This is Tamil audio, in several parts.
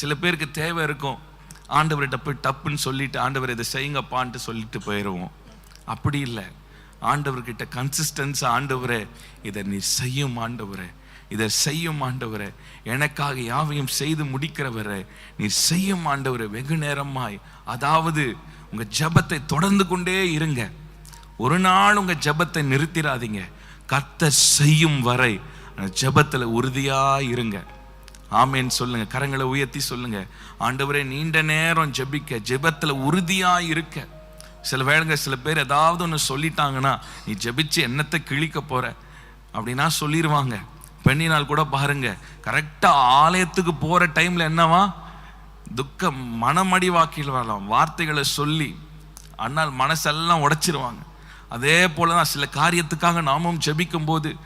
சில பேருக்கு தேவை இருக்கும். ஆண்டவர்கிட்ட போய் டப்புன்னு சொல்லிட்டு ஆண்டவர் இதை செய்யுங்கப்பான்ட்டு சொல்லிட்டு போயிடுவோம் அப்படி இல்லை. ஆண்டவர்கிட்ட கன்சிஸ்டன்ஸ் ஆண்டவரே இதை நீ செய்யும் ஆண்டவரே. இதை செய்யும் ஆண்டவரே. எனக்காக யாவையும் செய்து முடிக்கிறவரே. நீ செய்யும் ஆண்டவரே வெகு நேரமாய். அதாவது உங்கள் ஜெபத்தை தொடர்ந்து கொண்டே இருங்க. ஒரு நாள் உங்கள் ஜெபத்தை நிறுத்திடாதீங்க கத்த செய்யும் வரை அந்த உறுதியாக இருங்க. ஆமேன்னு சொல்லுங்க. கரங்களை உயர்த்தி சொல்லுங்க. ஆண்டவரே நீண்ட நேரம் ஜெபிக்க ஜெபத்தில் உறுதியா இருக்க. சில வேளைங்க சில பேர் ஏதாவது ஒன்று சொல்லிட்டாங்கன்னா நீ ஜெபிச்சு என்னத்தை கிழிக்க போற? அப்படின்னா சொல்லிடுவாங்க பெண்ணினால் கூட பாருங்க கரெக்டாக ஆலயத்துக்கு போற டைம்ல என்னவா? துக்க மனமடி வாக்கில் வரலாம் வார்த்தைகளை சொல்லி ஆனால் மனசெல்லாம் உடைச்சிருவாங்க. அதே போல தான் சில காரியத்துக்காக நாமும் ஜெபிக்கும் போது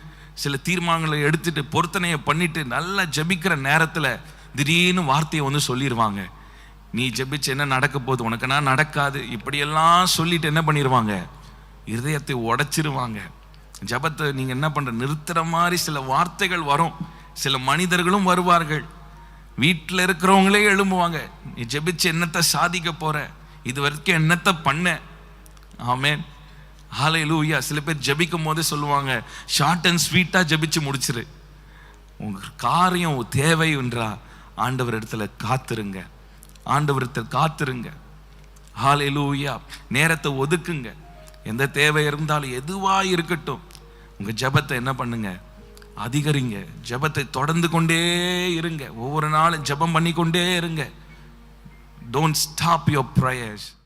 சில தீர்மானங்களை எடுத்துட்டு பொருத்தனையை பண்ணிட்டு நல்லா ஜெபிக்கிற நேரத்தில் திடீர்னு வார்த்தையை வந்து சொல்லிடுவாங்க நீ ஜெபிச்சு என்ன நடக்க போகுது? உனக்குன்னா நடக்காது. இப்படியெல்லாம் சொல்லிட்டு என்ன பண்ணிடுவாங்க இருதயத்தை உடைச்சிருவாங்க. ஜெபத்தை நீங்கள் என்ன பண்ற? நிறுத்துற மாதிரி சில வார்த்தைகள் வரும். சில மனிதர்களும் வருவார்கள். வீட்டில் இருக்கிறவங்களே எழும்புவாங்க. நீ ஜெபிச்சு என்னத்தை சாதிக்க போற? இது வரைக்கும் என்னத்தை பண்ண? ஆமேன். ஹாலை லூயா சில பேர் ஜபிக்கும் போதே சொல்லுவாங்க ஷார்ட் அண்ட் ஸ்வீட்டாக ஜபிச்சு முடிச்சிரு. உங்கள் காரியம் தேவை என்றா ஆண்டவர் இடத்துல காத்துருங்க. ஆண்டவர் இடத்துல காத்துருங்க. ஹாலை லூயா நேரத்தை ஒதுக்குங்க. எந்த தேவை இருந்தாலும் எதுவாக இருக்கட்டும் உங்கள் ஜெபத்தை என்ன பண்ணுங்க? அதிகரிங்க. ஜெபத்தை தொடர்ந்து கொண்டே இருங்க. ஒவ்வொரு நாளும் ஜெபம் பண்ணி கொண்டே இருங்க. Don't stop your prayers